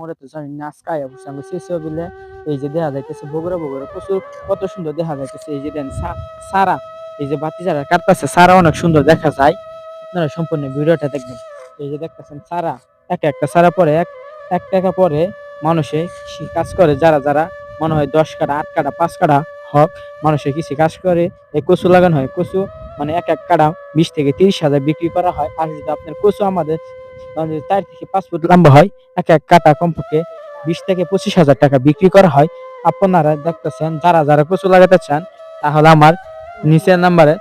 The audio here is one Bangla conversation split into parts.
মোরে তো জানি না, আজকে আয়া আমি শেষে বিলে এই যে দেখা যাইতেছে বগুড়া বগুড়া প্রচুর, কত সুন্দর দেখা যাইতেছে। এই যে দেন সারা, এই যে বাতি যারা কাটতেছে, সারা অনেক সুন্দর দেখা যায়। আপনারা সম্পূর্ণ ভিডিওটা দেখবেন। এই যে দেখতেছেন সারা, এক একটা সারা পরে এক এক টাকা পরে মানুষে কৃষি কাজ করে। যারা যারা মনে হয় দশ কাটা আট কাটা পাঁচ কাটা হক, মানুষে কৃষি কাজ করে। এই কচু লাগানো হয়, কচু মানে এক এক কাটা বিশ থেকে তিরিশ হাজার বিক্রি করা হয়। আর যদি আপনার কচু আমাদের চার থেকে পাঁচ ফুট লম্বা হয়। এক এক কাটা কমপক্ষে বিশ থেকে পঁচিশ হাজার টাকা বিক্রি করা হয়। আপনারা দেখতেছেন, যারা যারা কচু লাগাতে চান তাহলে আমার নিচের নাম্বারে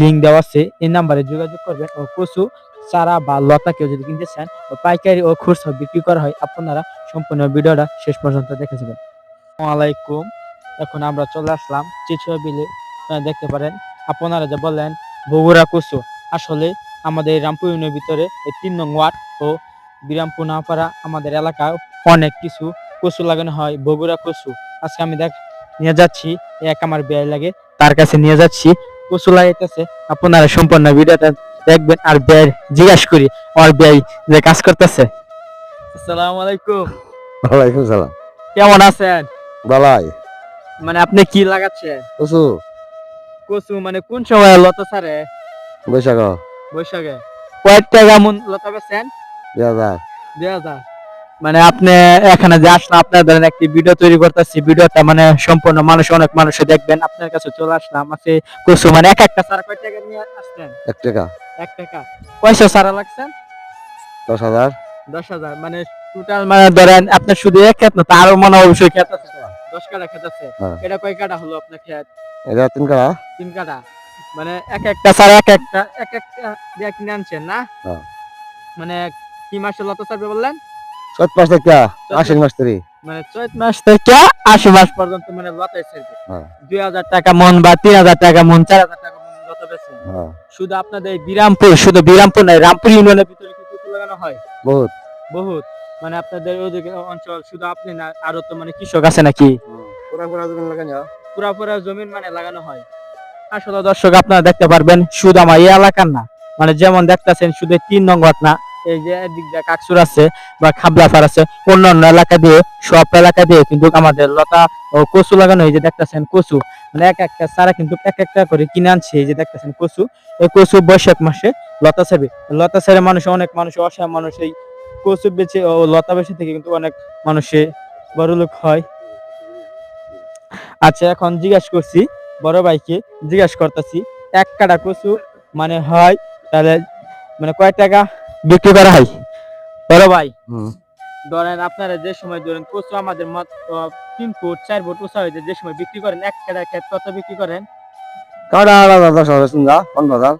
লিঙ্ক দেওয়া আছে। এই নাম্বারে যোগাযোগ করবেন ও কচু, চারা বা লতা কেউ যদি কিনতে চান, ও পাইকারি ও খুচরা বিক্রি করা হয়। আপনারা সম্পূর্ণ ভিডিওটা শেষ পর্যন্ত দেখে যাবেন। আলাইকুম। এখন আমরা চলে আসলাম চিচুয়া বিলে দেখতে পারেন। আপনারা যে বললেন বগুড়া কচু, আসলে আমাদের রামপুর ইউনিয়নের ভিতরে এই তিন নং ওয়ার্ড ও বিরামপুর নাপাড়া আমাদের এলাকায় অনেক কিছু কচু লাগানো হয় বগুড়া কচু। আজকে আমি দেখ নিয়ে যাচ্ছি এক আমার ব্যয় লাগে তার কাছে নিয়ে যাচ্ছি। কচু লাগাইতেছে আপনারা সম্পূর্ণ ভিডিওটা দেখবেন আর ব্যয় জিজ্ঞাসা করি আমার ব্যয় যে কাজ করতেছে। আসসালামু আলাইকুম। ওয়ালাইকুম সালাম। কেমন আছেন? বালাই মানে আপনি কি লাগাচ্ছেন? কচু। কচু মানে কোন সময় লতা সারে বৈশাখ। বৈশাখে? কয়েক টাকা মন লতা দুই হাজার। মানে আপনি এখানে যে আসলাম আপনার ধরেন একটি ভিডিও তৈরি করতেছি। ভিডিওটা মানে সম্পূর্ণ মানুষ অনেক মানুষ দেখবেন। আপনার কাছে চলে আসলাম। আছে কচু মানে এক একটা সারা কয় টাকা নিয়ে আসছেন? এক টাকা। এক টাকা। পয়সা সারা লাগছেন দশ হাজার। দশ হাজার। মানে টোটাল মানে ধরেন আপনার শুধু এক ক্ষেত না তারও মনে হয় অবশ্যই ক্ষেত আছে। দশ কাটা ক্ষেত আছে। হ্যাঁ। এটা কয় কাটা হলো আপনার ক্ষেত? এটা তিন কাটা তিন কাটা মানে এক একটা সার এক একটা এক একটা কিনে আনছেন না? হ্যাঁ। মানে কি মাসে লতা সারবে বললেন? চোদ্দ মাস থেকে আশ্বিন মাস তৈরি মানে চৈত মাস থেকে আশি মাস পর্যন্ত মানে লতাই সারবে হ্যাঁ। দুই হাজার টাকা মন বা তিন হাজার টাকা মন চার হাজার টাকা মন লতা বেচেন হ্যাঁ। শুধু আপনাদের এই বিরামপুর শুধু বিরামপুর নয় রামপুর ইউনিয়নের ভিতরে কি কুকুর লাগানো হয়? বহুত। বহুত। মানে আপনাদের ওদিকে অঞ্চল শুধু আপনি না আরও তো মানে কৃষক আছে নাকি? পুরা পুরা জমি যাও পুরা পুরা জমিন মানে লাগানো হয়। আসলে দর্শক, আপনারা দেখতে পারবেন আমার এই এলাকার না। মানে যেমন দেখতেছেন শুধু তিন না এই যে এদিক দিয়ে কাকসুর আছে বা খাবলাফার আছে, অন্যান্য এলাকা দিয়ে, সব এলাকা দিয়ে কিন্তু আমাদের লতা ও কচু লাগানো, এই যে দেখতেছেন কচু মানে এক একটা সারা কিন্তু এক একটা করে কিনে আনছে, এই যে দেখতেছেন কচু। এই কচু বৈশাখ মাসে লতা ছাড়বে লতা ছেড়ে মানুষ, অনেক মানুষ, অসহায় মানুষ এই কচু বেচে ও লতা বেচে থেকে কিন্তু অনেক মানুষে বড় লোক হয়। আচ্ছা এখন জিজ্ঞাসা করছি বড় ভাইকে জিজ্ঞাসা করতেছি এক কাটা কচু মানে হয় তাহলে মানে কয় টাকা বিক্রি করা হয়? বড় ভাই ধরেন আপনারা যে সময় ধরেন কচু আমাদের তিন ফুট চার ফুট উঁচা হয়েছে যে সময় বিক্রি করেন এক কাটা ক্ষেত কত বিক্রি করেন? কাটা হাজার দশ হাজার শুনলা পনেরো হাজার।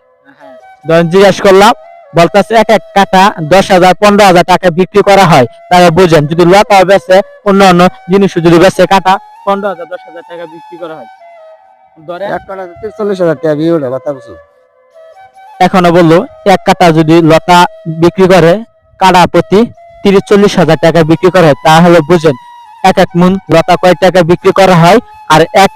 ধরেন জিজ্ঞাসা করলাম বলতেছে এক এক কাটা দশ হাজার পনেরো হাজার টাকা বিক্রি করা হয়। তাহলে বুঝেন যদি লতা বেছে অন্য অন্য জিনিস যদি বেছে কাটা পনেরো হাজার দশ হাজার টাকা বিক্রি করা হয়। এক কাটা তিরচল্লিশ হাজার টাকা বিয়ে উঠে লতা কসু এখনও বলল এক কাটা যদি লতা বিক্রি করে কাটা প্রতি তিরিশ চল্লিশ হাজার টাকা বিক্রি করা তাহলে বুঝেন এক এক মুন লতা কয় টাকা বিক্রি করা হয় আর এক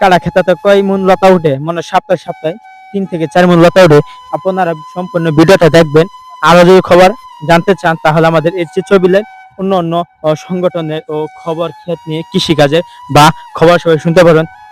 কাটা খেতাতে কয় মুন লতা উঠে? মানে সপ্তাহে সপ্তাহে তিন থেকে চার মুন লতা উঠে। আপনারা সম্পূর্ণ ভিডিওটা দেখবেন। আরও যদি খবর জানতে চান তাহলে আমাদের এই চিত্রবিলের অন্য অন্য সংগঠনের ও খবর ক্ষেত নিয়ে কৃষিকাজের বা খবর সবাই শুনতে পারবেন।